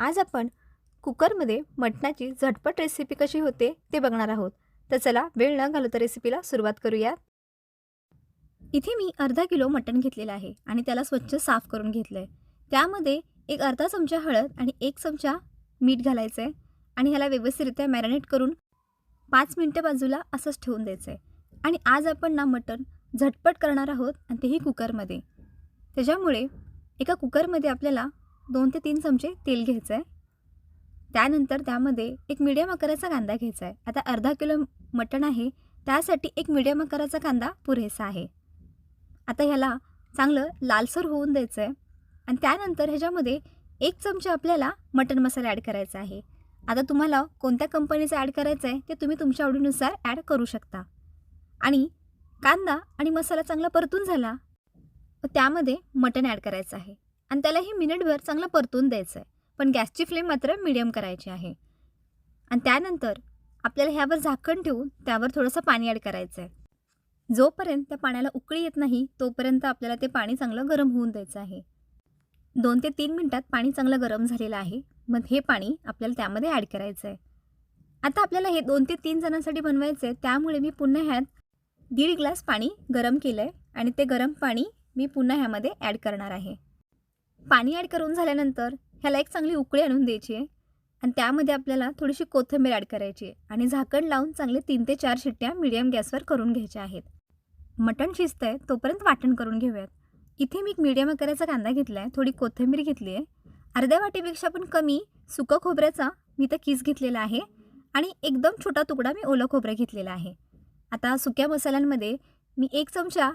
आज आपण कुकरमध्ये मटणाची झटपट रेसिपी कशी होते ते बघणार आहोत. तर चला वेळ न घालवता रेसिपीला सुरुवात करूयात. इथे मी अर्धा किलो मटण घेतलेलं आहे आणि त्याला स्वच्छ साफ करून घेतलं आहे त्यामध्ये एक अर्धा चमचा हळद आणि एक चमचा मीठ घालायचं आहे आणि ह्याला व्यवस्थितरित्या मॅरिनेट करून पाच मिनटं बाजूला असंच ठेवून द्यायचं आहे आणि आज आपण ना मटण झटपट करणार आहोत आणि तेही कुकरमध्ये. त्याच्यामुळे एका कुकरमध्ये आपल्याला दोन ते तीन चमचे तेल घ्यायचं आहे. त्यानंतर त्यामध्ये एक मिडियम आकाराचा कांदा घ्यायचा आहे. आता अर्धा किलो मटण आहे. त्यासाठी एक मिडियम आकाराचा कांदा पुरेसा आहे. आता ह्याला चांगलं लालसर होऊन द्यायचं आहे. आणि त्यानंतर ह्याच्यामध्ये एक चमचा आपल्याला मटण मसाला ॲड करायचा आहे. आता तुम्हाला कोणत्या कंपनीचा ॲड करायचा आहे ते तुम्ही तुमच्या आवडीनुसार ॲड करू शकता. आणि कांदा आणि मसाला चांगला परतून झाला त्यामध्ये मटण ॲड करायचं आहे. आणि त्यालाही मिनिटभर चांगलं परतून द्यायचं आहे पण गॅसची फ्लेम मात्र मिडियम करायची आहे. आणि त्यानंतर आपल्याला ह्यावर झाकण ठेवून त्यावर थोडंसं पाणी ॲड करायचं आहे जोपर्यंत त्या पाण्याला उकळी येत नाही तोपर्यंत आपल्याला ते पाणी चांगलं गरम होऊन द्यायचं आहे. दोन ते तीन मिनटात पाणी चांगलं गरम झालेलं आहे. मग हे पाणी आपल्याला त्यामध्ये ॲड करायचं आहे आता आपल्याला हे दोन ते तीन जणांसाठी बनवायचं आहे त्यामुळे मी पुन्हा ह्यात दीड ग्लास पाणी गरम केलं आहे आणि ते गरम पाणी मी पुन्हा ह्यामध्ये ॲड करणार आहे. पाणी ॲड करून झाल्यानंतर ह्याला एक चांगली उकळी आणून द्यायची आहे. आणि त्यामध्ये आपल्याला थोडीशी कोथिंबीर ॲड करायची आहे. आणि झाकण लावून चांगले तीन ते चार शिट्ट्या मिडियम गॅसवर करून घ्यायच्या आहेत. मटण शिजतं आहे तोपर्यंत वाटण करून घेऊयात. इथे मी एक मिडियम आकाराचा कांदा घेतला आहे थोडी कोथिंबीर घेतली आहे. अर्ध्या वाटीपेक्षा पण कमी सुकं खोबऱ्याचा मी तर किस घेतलेला आहे. आणि एकदम छोटा तुकडा मी ओलं खोबरं घेतलेला आहे. आता सुक्या मसाल्यांमध्ये मी एक चमचा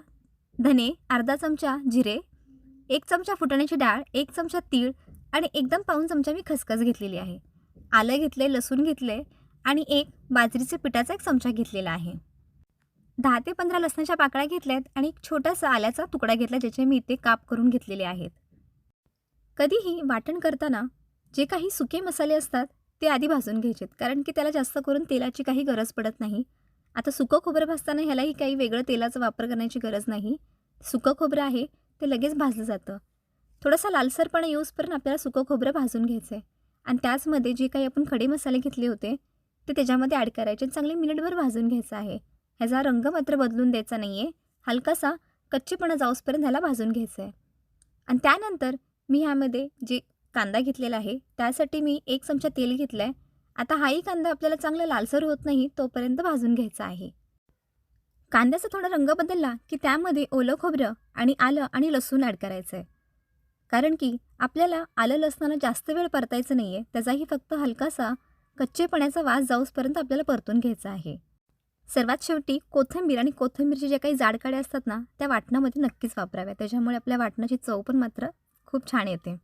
धने अर्धा चमचा जिरे एक चमचा फुटाण्याची डाळ एक चमचा तीळ आणि एकदम पाऊन चमचा मी खसखस घेतलेली आहे. आलं घेतले लसूण घेतले आणि एक बाजरीचे पिठाचा एक चमचा घेतलेला आहे. दहा ते पंधरा लसणाच्या पाकळ्या घेतल्यात आणि एक छोटासा आल्याचा तुकडा घेतला ज्याचे मी इथे काप करून घेतलेले आहेत. कधीही वाटण करताना जे काही सुके मसाले असतात ते आधी भाजून घ्यायचेत कारण की त्याला जास्त करून तेलाची काही गरज पडत नाही. आता सुकं खोबरं भाजताना ह्यालाही काही वेगळं तेलाचा वापर करण्याची गरज नाही. सुकं खोबरं आहे ते लगेच भाजलं जातं. थोडासा लालसरपणा येऊसपर्यंत आपल्याला सुकं खोबरं भाजून घ्यायचं आहे आणि त्याचमध्ये जे काही आपण खडे मसाले घेतले होते ते त्याच्यामध्ये ॲड करायचे आणि चांगले मिनिटभर भाजून घ्यायचं आहे. ह्याचा रंग मात्र बदलून द्यायचा नाही आहे हलकासा कच्चेपणा जाऊसपर्यंत ह्याला भाजून घ्यायचं आहे आणि त्यानंतर मी ह्यामध्ये जे कांदा घेतलेला आहे त्यासाठी मी एक चमचा तेल घेतलं आहे आता हाही कांदा आपल्याला चांगला लालसर होत नाही तोपर्यंत भाजून घ्यायचा आहे. कांद्याचा थोडा रंग बदलला की त्यामध्ये ओलं खोबरं आणि आलं आणि लसूण ॲड करायचं आहे कारण की आपल्याला आलं लसणाला जास्त वेळ परतायचं नाही आहे त्याचाही फक्त हलकासा कच्चेपणाचा वास जाऊसपर्यंत आपल्याला परतून घ्यायचा आहे. सर्वात शेवटी कोथिंबीर आणि कोथिंबीरचे जे काही जाडकाड्या असतात ना त्या वाटणामध्ये नक्कीच वापराव्या त्याच्यामुळे आपल्या वाटणाची चव पण मात्र खूप छान येते.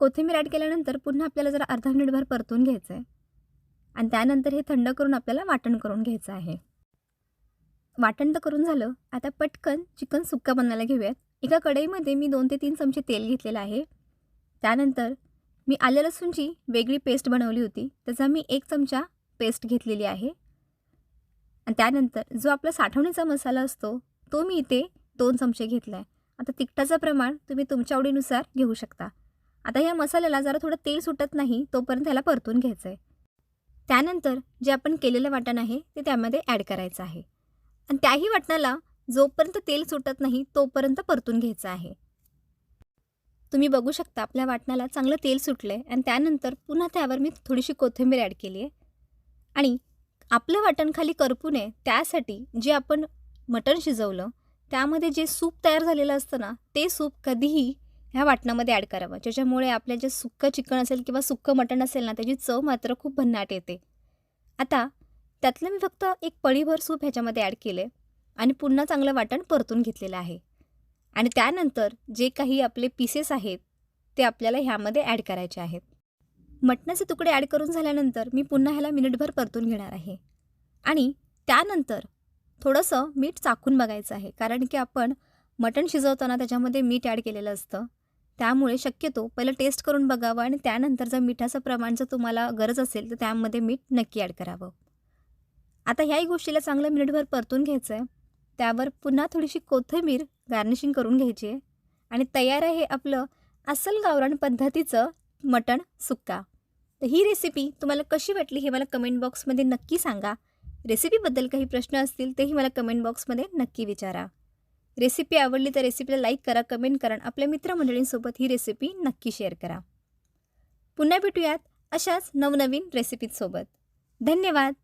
कोथिंबीर ॲड केल्यानंतर पुन्हा आपल्याला जरा अर्धा मिनिटभर परतून घ्यायचं आहे आणि त्यानंतर हे थंड करून आपल्याला वाटण करून घ्यायचं आहे. वाटण तर करून झालं. आता पटकन चिकन सुक्का बनवायला घेऊयात. एका कढईमध्ये मी दोन ते तीन चमचे तेल घेतलेलं आहे. त्यानंतर मी आलं लसूणची वेगळी पेस्ट बनवली होती. त्याचा मी एक चमचा पेस्ट घेतलेली आहे. आणि त्यानंतर जो आपला साठवणीचा मसाला असतो तो मी इथे दोन चमचे घेतला आहे आता तिखटाचं प्रमाण तुम्ही तुमच्या आवडीनुसार घेऊ शकता. आता या मसाल्याला जरा थोडं तेल सुटत नाही तोपर्यंत ह्याला परतून घ्यायचं आहे त्यानंतर जे आपण केलेलं वाटण आहे ते त्यामध्ये ॲड करायचं आहे. आणि त्याही वाटणाला जोपर्यंत तेल सुटत नाही तोपर्यंत परतून घ्यायचं आहे. तुम्ही बघू शकता आपल्या वाटणाला चांगलं तेल सुटलं आहे आणि त्यानंतर पुन्हा त्यावर मी थोडीशी कोथिंबीर ॲड केली आहे आणि आपलं वाटण खाली करपू नये त्यासाठी जे आपण मटण शिजवलं त्यामध्ये जे सूप तयार झालेलं असतं ना ते सूप कधीही ह्या वाटणामध्ये ॲड करावं. ज्याच्यामुळे आपल्या जे सुक्कं चिकन असेल किंवा सुक्कं मटण असेल ना त्याची चव मात्र खूप भन्नाट येते. आता त्यातलं मी फक्त एक पळीभर सूप ह्याच्यामध्ये ॲड केले आणि पुन्हा चांगलं वाटण परतून घेतलेलं आहे. आणि त्यानंतर जे काही आपले पीसेस आहेत ते आपल्याला ह्यामध्ये ॲड करायचे आहेत. मटणाचे तुकडे ॲड करून झाल्यानंतर मी पुन्हा ह्याला मिनिटभर परतून घेणार आहे. आणि त्यानंतर थोडंसं मीठ चाकून बघायचं आहे. कारण की आपण मटण शिजवताना त्याच्यामध्ये मीठ ॲड केलेलं असतं. त्यामुळे शक्यतो पहिलं टेस्ट करून बघावं आणि त्यानंतर जर मिठाचं प्रमाण जर तुम्हाला गरज असेल तर त्यामध्ये मीठ नक्की ॲड करावं. आता ह्याही गोष्टीला चांगलं मिनिटभर परतून घ्यायचं आहे त्यावर पुन्हा थोडीशी कोथिंबीर गार्निशिंग करून घ्यायची आहे. आणि तयार आहे आपलं अस्सल गावरान पद्धतीचं मटण सुक्का. तर ही रेसिपी तुम्हाला कशी वाटली हे मला कमेंट बॉक्समध्ये नक्की सांगा. रेसिपीबद्दल काही प्रश्न असतील तेही मला कमेंट बॉक्समध्ये नक्की विचारा. रेसिपी आवडली तर रेसिपीला लाईक करा कमेंट करा आपल्या मित्रमंडळींसोबत ही रेसिपी नक्की शेअर करा. पुन्हा भेटूयात अशाच नवनवीन रेसिपीसोबत धन्यवाद!